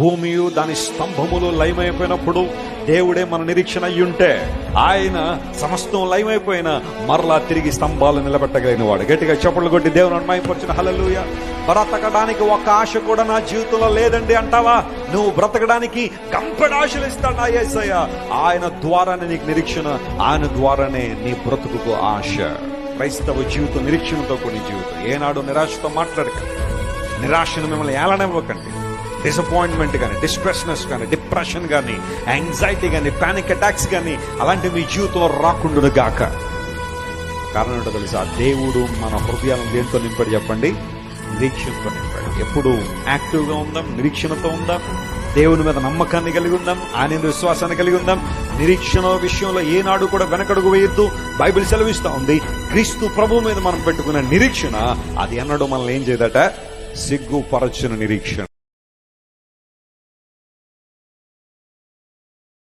భూమియు దాని స్తంభములు లయమైపోయినప్పుడు దేవుడే మన నిరీక్షణ అయ్యుంటే ఆయన సమస్తం లయమైపోయిన మరలా తిరిగి స్తంభాలు నిలబెట్టగలిగిన వాడు. గట్టిగా చప్పట్లు కొట్టి దేవుని అన్మాయపరిచిన హలలుయ బ్రతకడానికి ఒక ఆశ కూడా నా జీవితంలో లేదండి అంటావా? నువ్వు బ్రతకడానికి కంపెడ్ ఆశలు ఇస్తాడా ఏసయ్య? ఆయన ద్వారానే నీకు నిరీక్షణ ఆయన ద్వారానే నీ బ్రతుకుకు ఆశ. క్రైస్తవ జీవితం నిరీక్షణతో కూడిన జీవితం. ఏనాడు నిరాశతో మాట్లాడకండి నిరాశను మిమ్మల్ని ఏలనివ్వకండి. డిసప్పాయింట్మెంట్ కానీ డిస్ట్రెస్నెస్ కానీ డిప్రెషన్ కానీ యాంగ్జైటీ కానీ పానిక్ అటాక్స్ కానీ అలాంటి మీ జీవితంలో రాకుండా గాక. కారణం ఏంటో తెలుసా? దేవుడు మన హృదయాలను దేంతో నింపాడు చెప్పండి? నిరీక్షణతో నింపాడు. ఎప్పుడు యాక్టివ్గా ఉందాం నిరీక్షణతో ఉందాం దేవుని మీద నమ్మకాన్ని కలిగి ఉందాం ఆయన విశ్వాసాన్ని కలిగి ఉందాం. నిరీక్షణ విషయంలో ఏనాడు కూడా వెనకడుగు వేయొద్దు. బైబిల్ సెలవిస్తూ ఉంది. క్రీస్తు ప్రభు మీద మనం పెట్టుకున్న నిరీక్షణ అది అన్నాడు మనల్ని ఏం చేయదట? సిగ్గుపరచిన నిరీక్షణ.